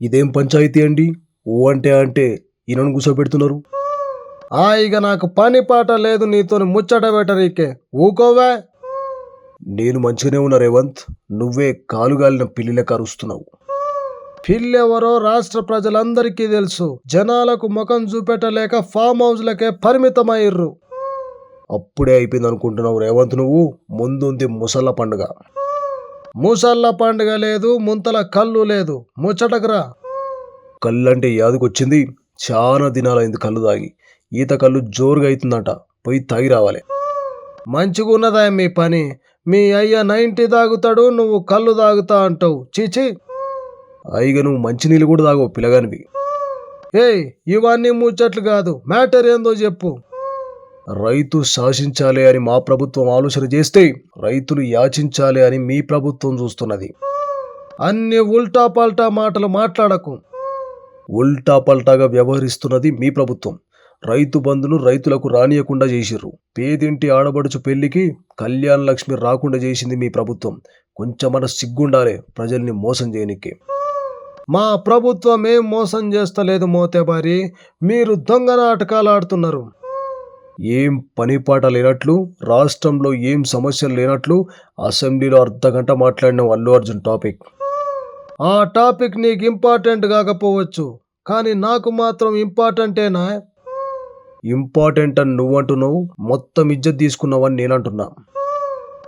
ఇదేం పంచాయతీ అండి? ఓ అంటే అంటే ఈయనను కూర్చోబెడుతున్నారు ఆ ఇక నాకు పని పాట లేదు నీతో ముచ్చట పెట్టరీకే ఊకోవే. నేను మంచిగానే ఉన్నా రేవంత్. నువ్వే కాలుగాలిన పిల్లిల కరుస్తున్నావు. పిల్లెవరో రాష్ట్ర ప్రజలందరికీ తెలుసు. జనాలకు ముఖం చూపెట్టలేక ఫామ్ హౌస్లకే పరిమితమయ్యిర్రు. అప్పుడే అయిపోయింది అనుకుంటున్నావు రేవంత్ నువ్వు. ముందుంది ముసళ్ళ పండుగ. ముసళ్ళ పండుగ లేదు ముంతల కళ్ళు లేదు. ముచ్చటకురా కళ్ళు అంటే యాదకొచ్చింది. చాలా దినాలైంది కళ్ళు తాగి ఈత కళ్ళు జోరుగా అవుతుందంట. పోయి తాగి రావాలి. మంచిగున్నదా మీ పని? మీ అయ్య నైంటీ తాగుతాడు నువ్వు కళ్ళు తాగుతా అంటావు. చీచి. అయిగా నువ్వు మంచినీళ్ళు కూడా తాగవు పిల్లగానివి. ఏయ్ ఇవన్నీ ముచ్చట్లు కాదు. మ్యాటర్ ఏందో చెప్పు. రైతు శాసించాలి అని మా ప్రభుత్వం ఆలోచన చేస్తే రైతులు యాచించాలి అని మీ ప్రభుత్వం చూస్తున్నది. అన్ని ఉల్టా పల్టా మాటలు మాట్లాడకు. ఉల్టా పల్టాగా వ్యవహరిస్తున్నది మీ ప్రభుత్వం. రైతు బంధును రైతులకు రానియకుండా చేసిర్రు. పేదింటి ఆడబడుచు పెళ్ళికి కళ్యాణ లక్ష్మి రాకుండా చేసింది మీ ప్రభుత్వం. కొంచెమన సిగ్గుండాలే ప్రజల్ని మోసం చేయనికే. మా ప్రభుత్వం ఏం మోసం చేస్తలేదు మోతేబారి. మీరు దొంగ నాటకాలు ఆడుతున్నారు. ఏం పని పాట లేనట్లు రాష్ట్రంలో ఏం సమస్యలు లేనట్లు అసెంబ్లీలో అర్ధగంట మాట్లాడిన అల్లు అర్జున్ టాపిక్. ఆ టాపిక్ నీకు ఇంపార్టెంట్ కాకపోవచ్చు కానీ నాకు మాత్రం ఇంపార్టెంటేనా? ఇంపార్టెంట్ అని నువ్వు అంటున్నావు మొత్తం ఇజ్జత్ తీసుకున్నావని నేనంటున్నా.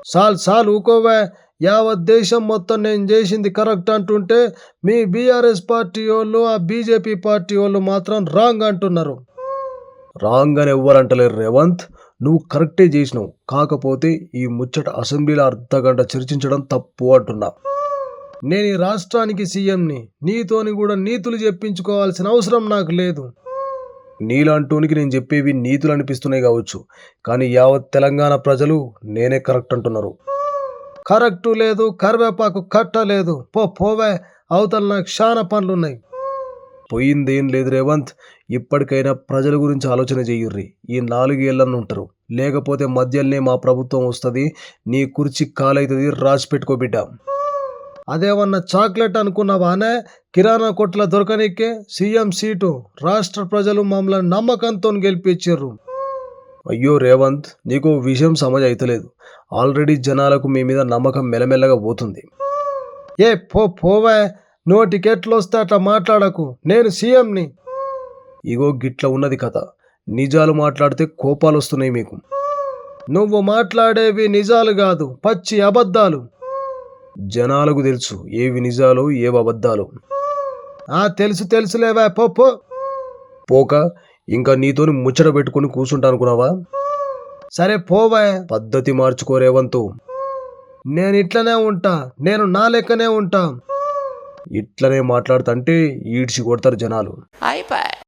సాల్ సాల్ ఊకోవే యావత్ దేశం మొత్తం నేను చేసింది కరెక్ట్ అంటుంటే మీ బీఆర్ఎస్ పార్టీ వాళ్ళు ఆ బీజేపీ పార్టీ వాళ్ళు మాత్రం రాంగ్ అంటున్నారు. రాంగ్ అని ఎవ్వరంటలేరు రేవంత్. నువ్వు కరెక్టే చేసినావు. కాకపోతే ఈ ముచ్చట అసెంబ్లీలో అర్ధగంట చర్చించడం తప్పు అంటున్నా. నేను ఈ రాష్ట్రానికి సీఎంని. నీతోని కూడా నీతులు చెప్పించుకోవాల్సిన అవసరం నాకు లేదు. నీలాంటోనికి నేను చెప్పేవి నీతులు అనిపిస్తున్నాయి కావచ్చు. కానీ యావత్ తెలంగాణ ప్రజలు నేనే కరెక్ట్ అంటున్నారు. కరెక్టు లేదు కరివేపాకు కట్ట లేదు. పో పోవే. అవతల నాకు చాలా పనులున్నాయి పోయిందేం లేదు రేవంత్. ఇప్పటికైనా ప్రజల గురించి ఆలోచన చెయ్యుర్రి ఈ నాలుగేళ్ళను ఉంటారు లేకపోతే మధ్యలోనే మా ప్రభుత్వం వస్తుంది నీ కుర్చీ కాలైతుంది రాసి పెట్టుకో బిడ్డ. అదేమన్నా చాక్లెట్ అనుకున్నావానే కిరాణా కొట్ల దొరకనికే సీఎం సీటు రాష్ట్ర ప్రజలు మమ్మల్ని నమ్మకంతో గెలిపించారు అయ్యో రేవంత్ నీకు విషయం సమజ్ అవుతలేదు ఆల్రెడీ జనాలకు మీ మీద నమ్మకం మెల్లమెల్లగా పోతుంది. ఏ పో పోవే. నోటికెట్లు వస్తే అట్లా మాట్లాడకు. నేను సీఎంని. ఇగో గిట్ల ఉన్నది కథ. నిజాలు మాట్లాడితే కోపాలు వస్తున్నాయి మీకు. నువ్వు మాట్లాడేవి నిజాలు కాదు పచ్చి అబద్ధాలు. జనాలకు తెలుసు ఏవి నిజాలు ఏవి అబద్ధాలు. ఆ తెలుసు తెలుసులేవే పో పోక ఇంకా నీతోని ముచ్చట పెట్టుకుని కూర్చుంటా అనుకున్నావా సరే పోవే. పద్ధతి మార్చుకో రేవంతు. నేను ఇట్లనే ఉంటా నేను నా లెక్కనే ఉంటా. ఇట్లనే మాట్లాడుతుంటే ఈడ్చి కొడతారు జనాలు. అయిపోయి.